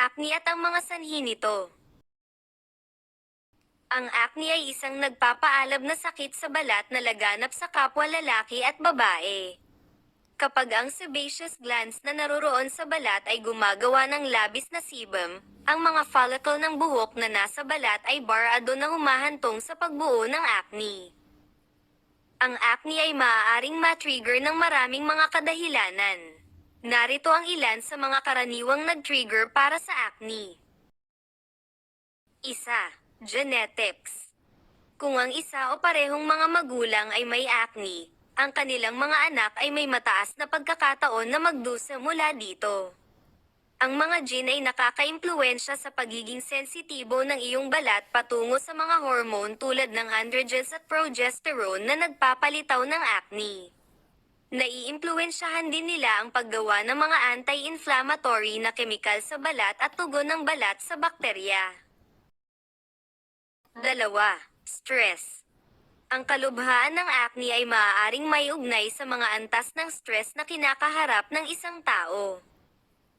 Acne at ang mga sanhi nito. Ang acne ay isang nagpapaalab na sakit sa balat na laganap sa kapwa lalaki at babae. Kapag ang sebaceous glands na naroroon sa balat ay gumagawa ng labis na sebum, ang mga follicle ng buhok na nasa balat ay barado na humahantong sa pagbuo ng acne. Ang acne ay maaaring matrigger ng maraming mga kadahilanan. Narito ang ilan sa mga karaniwang nag-trigger para sa acne. Isa, genetics. Kung ang isa o parehong mga magulang ay may acne, ang kanilang mga anak ay may mataas na pagkakataon na magdusa mula dito. Ang mga gene ay nakakaimpluwensya sa pagiging sensitibo ng iyong balat patungo sa mga hormone tulad ng androgens at progesterone na nagpapalitaw ng acne. Naiimpluwensyahan din nila ang paggawa ng mga anti-inflammatory na kemikal sa balat at tugon ng balat sa bakterya. Dalawa, stress. Ang kalubhaan ng acne ay maaaring may ugnay sa mga antas ng stress na kinakaharap ng isang tao.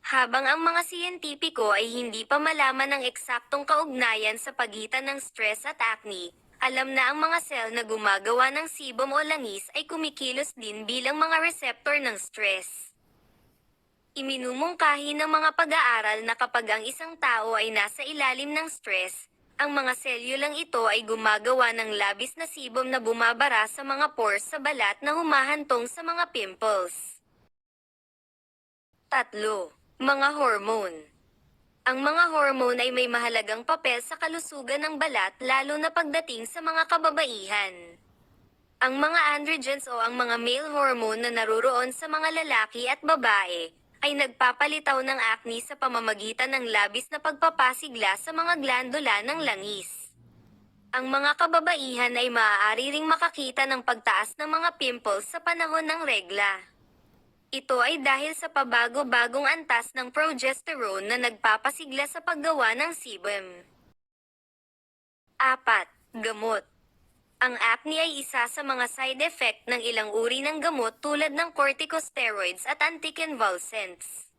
Habang ang mga siyentipiko ay hindi pa malaman ng eksaktong kaugnayan sa pagitan ng stress at acne, alam na ang mga cell na gumagawa ng sebum o langis ay kumikilos din bilang mga receptor ng stress. Iminumungkahi ng mga pag-aaral na kapag ang isang tao ay nasa ilalim ng stress, ang mga selyulang ito ay gumagawa ng labis na sebum na bumabara sa mga pores sa balat na humahantong sa mga pimples. Tatlo, mga hormone. Ang mga hormone ay may mahalagang papel sa kalusugan ng balat lalo na pagdating sa mga kababaihan. Ang mga androgens o ang mga male hormone na naroroon sa mga lalaki at babae ay nagpapalitaw ng acne sa pamamagitan ng labis na pagpapasigla sa mga glandula ng langis. Ang mga kababaihan ay maaari ring makakita ng pagtaas ng mga pimples sa panahon ng regla. Ito ay dahil sa pabago-bagong antas ng progesterone na nagpapasigla sa paggawa ng sebum. 4. Gamot Ang acne ay isa sa mga side effect ng ilang uri ng gamot tulad ng corticosteroids at anticonvulsants.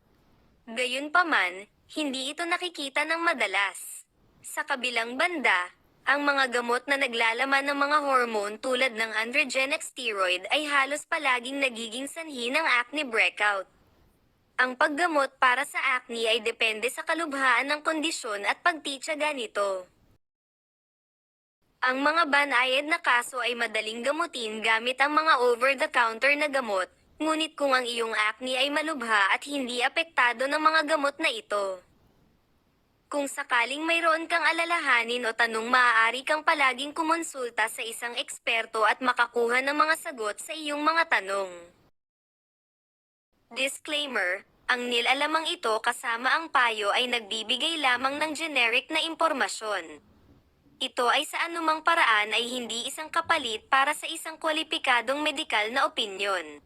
Gayunpaman, hindi ito nakikita ng madalas. Sa kabilang banda, ang mga gamot na naglalaman ng mga hormone tulad ng androgenic steroid ay halos palaging nagiging sanhi ng acne breakout. Ang paggamot para sa acne ay depende sa kalubhaan ng kondisyon at pagtitsaga nito. Ang mga banayad na kaso ay madaling gamutin gamit ang mga over-the-counter na gamot, ngunit kung ang iyong acne ay malubha at hindi apektado ng mga gamot na ito. Kung sakaling mayroon kang alalahanin o tanong maaari kang palaging kumonsulta sa isang eksperto at makakuha ng mga sagot sa iyong mga tanong. Disclaimer, ang nilalamang ito kasama ang payo ay nagbibigay lamang ng generic na impormasyon. Ito ay sa anumang paraan ay hindi isang kapalit para sa isang kwalipikadong medikal na opinyon.